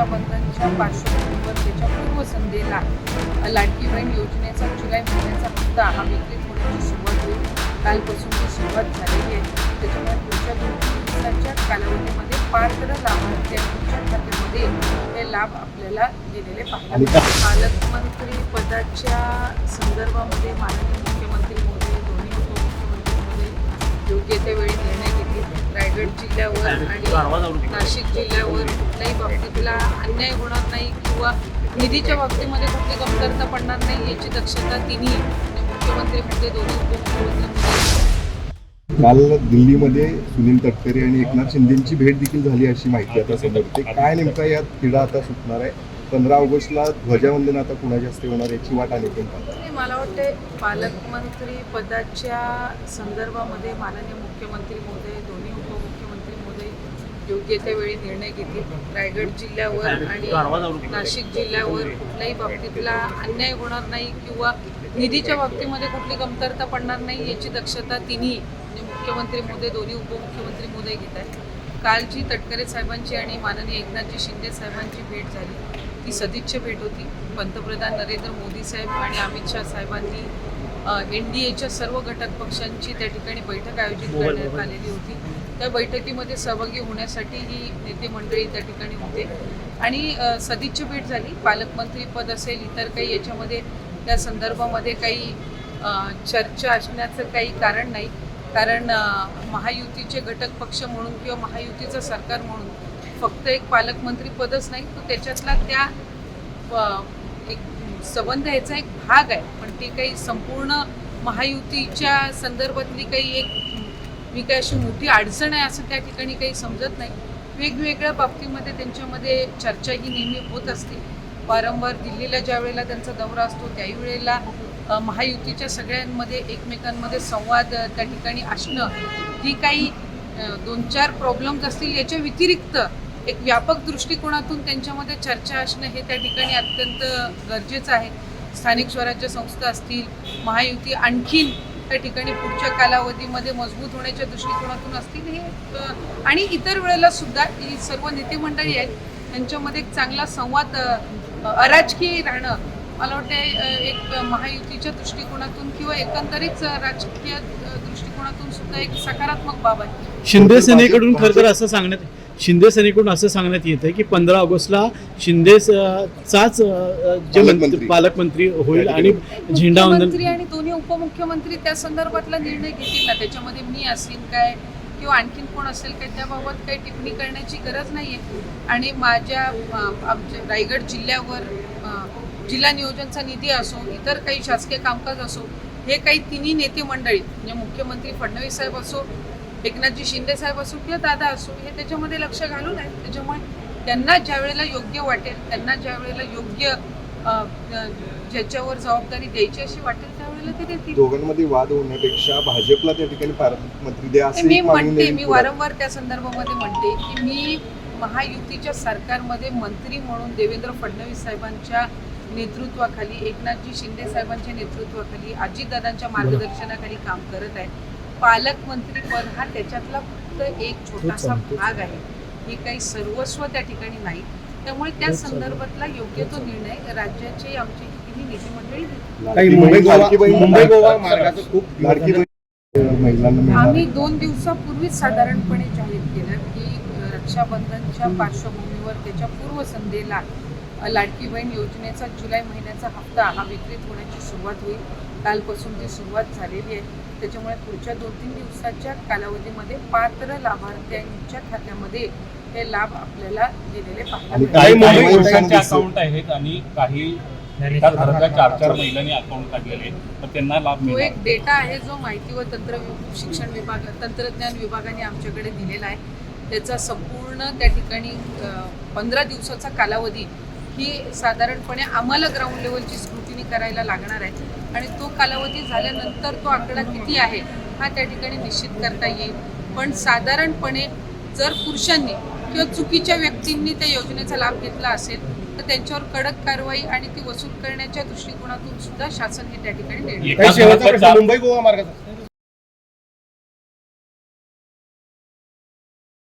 रक्षाबंधनच्या पार्श्वभूमीवर त्याच्या पूर्वसंध्येला लाडकी बहीण योजनेचा जुलै महिन्याचा हप्ता हा विक्रीत होण्याची सुरुवात होईल. कालपासून ती सुरुवात झालेली आहे. त्याच्यामुळे पुढच्या दोन तीन दिवसाच्या कालावधीमध्ये पात्र लाभार्थ्यांच्या खात्यामध्ये हे लाभ आपल्याला पाहायला का- पालकमंत्री पदाच्या संदर्भामध्ये माननीय जिल्ह्यावर आणि नाशिक जिल्ह्यावर कुठल्याही बाबतीतला अन्याय होणार नाही किंवा निधीच्या बाबतीमध्ये कुठली कमतरता पडणार नाही याची दक्षता तिन्ही म्हणजे मुख्यमंत्री म्हणजे दोन्ही उपमुख्यमंत्री काल दिल्लीमध्ये सुनील तटकरे आणि एकनाथ शिंदेची भेट देखील झाली अशी माहिती आता समोर येते. काय नेमका यात तिढा आता सुटणार आहे? पंधरा ऑगस्टला ध्वजावंदन आता कुणाच्या हस्ते होणार याची वाट आणि पण मला वाटते पालकमंत्री पदाच्या संदर्भामध्ये माननीय मुख्यमंत्री मोदय योग्य त्या वेळी निर्णय घेतील. रायगड जिल्ह्यावर आणि नाशिक जिल्ह्यावर कुठल्याही बाबतीतला अन्याय होणार नाही किंवा निधीच्या बाबतीमध्ये कुठली कमतरता पडणार नाही याची दक्षता तिन्ही म्हणजे मुख्यमंत्री मोदी दोन्ही उपमुख्यमंत्री मोदी घेत आहेत. कालची तटकरे साहेबांची आणि माननीय एकनाथजी शिंदे साहेबांची भेट झाली. ती सदिच्छ भेट होती. पंतप्रधान नरेंद्र मोदी साहेब आणि अमित शाह साहेबांनी एन डी एच्या सर्व घटक पक्षांची त्या ठिकाणी बैठक आयोजित करण्यात आलेली होती. त्या बैठकीमध्ये सहभागी होण्यासाठी ही नेते मंडळी त्या ठिकाणी होते. आणि सदिच्छा भेट झाली. पालकमंत्री पद असेल इतर काही याच्यामध्ये त्या संदर्भामध्ये काही चर्चा असण्याचं काही कारण नाही. कारण महायुतीचे घटक पक्ष म्हणून किंवा महायुतीचं सरकार म्हणून फक्त एक पालकमंत्री पदच नाही तर त्याच्यातला त्या एक संबंध याचा एक भाग आहे. पण ती काही संपूर्ण महायुतीच्या संदर्भातली काही एक मी काही अशी मोठी अडचण आहे असं त्या ठिकाणी काही समजत नाही. वेगवेगळ्या बाबतीमध्ये त्यांच्यामध्ये चर्चा ही नेहमी होत असते. वारंवार दिल्लीला ज्या वेळेला त्यांचा दौरा असतो त्याही वेळेला महायुतीच्या सगळ्यांमध्ये एकमेकांमध्ये संवाद त्या ठिकाणी असणं ही काही दोन चार प्रॉब्लेम्स असतील याच्या व्यतिरिक्त एक व्यापक दृष्टिकोनातून त्यांच्यामध्ये चर्चा असणं हे त्या ठिकाणी अत्यंत गरजेचं आहे. स्थानिक स्वराज्य संस्था असतील महायुती आणखीन त्या ठिकाणी पुढच्या कालावधीमध्ये मजबूत होण्याच्या दृष्टिकोनातून असतील हे आणि इतर वेळेला सुद्धा ही सर्व नेते मंडळी आहेत त्यांच्यामध्ये एक चांगला संवाद अराजकीय राहणं मला वाटते एक महायुतीच्या दृष्टिकोनातून किंवा एकंदरीत राजकीय अ, दृष्टिकोनातून सुद्धा एक सकारात्मक बाब आहे. शिंदे सेनेकडून खरं तर असं सांगण्यात शिंदे सेनेकडून असं सांगण्यात येत आहे की पंधरा ऑगस्टला शिंदे चाच जे मंत्री- पालकमंत्री. होईल आणि झेंडावंदन मुख्यमंत्री आणि दोन्ही उपमुख्यमंत्री त्या संदर्भातला निर्णय घेतील ना? त्याच्यामध्ये मी असेल काय किंवा आणखीन कोण असेल काय त्याबाबत काही टिप्पणी करण्याची गरज नाही आहे आणि माझ्या आमच्या रायगड जिल्ह्यावर जिल्हा नियोजनचा निधी असो इतर काही शासकीय कामकाज असो हे काही तिन्ही नेते मंडळी म्हणजे मुख्यमंत्री फडणवीस साहेब असो एकनाथजी शिंदे साहेब असो किंवा दादा असो हे त्याच्यामध्ये लक्ष घालून आहेत त्याच्यामुळे त्यांना ज्या वेळेला योग्य वाटेल त्यांना ज्या वेळेला योग्य ज्याच्यावर जबाबदारी द्यायची अशी वाटेल त्यावेळेला ते देतील. दोघांमध्ये वाद होण्यापेक्षा भाजपला त्या ठिकाणी पालकमंत्री द्या असे मी म्हणते मी वारंवार त्या संदर्भामध्ये म्हणते की मी महायुतीच्या सरकारमध्ये मंत्री म्हणून देवेंद्र फडणवीस साहेबांच्या नेतृत्वाखाली एकनाथजी शिंदे साहेबांच्या नेतृत्वाखाली अजितदादांच्या मार्गदर्शनाखाली काम करत आहे. पालकमंत्री पद हा त्याच्यातला फक्त एक छोटासा भाग आहे. हे काही सर्वस्व त्या ठिकाणी नाही. त्यामुळे त्या संदर्भातला योग्य तो निर्णय राज्याचे आमचे आम्ही दोन दिवसापूर्वीच साधारणपणे जाहीर केलं की रक्षाबंधनच्या पार्श्वभूमीवर त्याच्या पूर्वसंध्येला लाडकी बहीण योजनेचा जुलै महिन्याचा हप्ता हा विक्रीत होण्याची सुरुवात होईल. कालपासून ती सुरुवात झालेली आहे. त्याच्यामुळे पुढच्या दोन तीन दिवसाच्या कालावधीमध्ये पात्र लाभार्थ्यांच्या खात्यामध्ये हे लाभ आपल्याला पुरुषांचे अकाउंट आहेत आणि काही एका घरातल्या चार चार महिलांनी अकाउंट काढलेले आहेत. तर त्यांना लाभ तो मिळणार. एक डेटा आहे जो माहिती व तंत्र शिक्षण विभाग तंत्रज्ञान विभागाने आमच्याकडे दिलेला आहे. त्याचा संपूर्ण त्या ठिकाणी पंधरा दिवसाचा कालावधी ही साधारणपणे आम्हाला ग्राउंड लेवलची स्क्रुटिनी करायला लागणार आहे. आणि तो कालावधी झाल्यानंतर तो आकडा किती आहे हा त्या ठिकाणी निश्चित करता येईल. पण साधारणपणे जर पुरुषांनी किंवा चुकीच्या व्यक्तींनी त्या योजनेचा लाभ घेतला असेल तर त्यांच्यावर कडक कारवाई आणि ती वसूल करण्याच्या दृष्टिकोनातून सुद्धा शासन हे त्या ठिकाणी मुंबई गोवा मार्गाचा.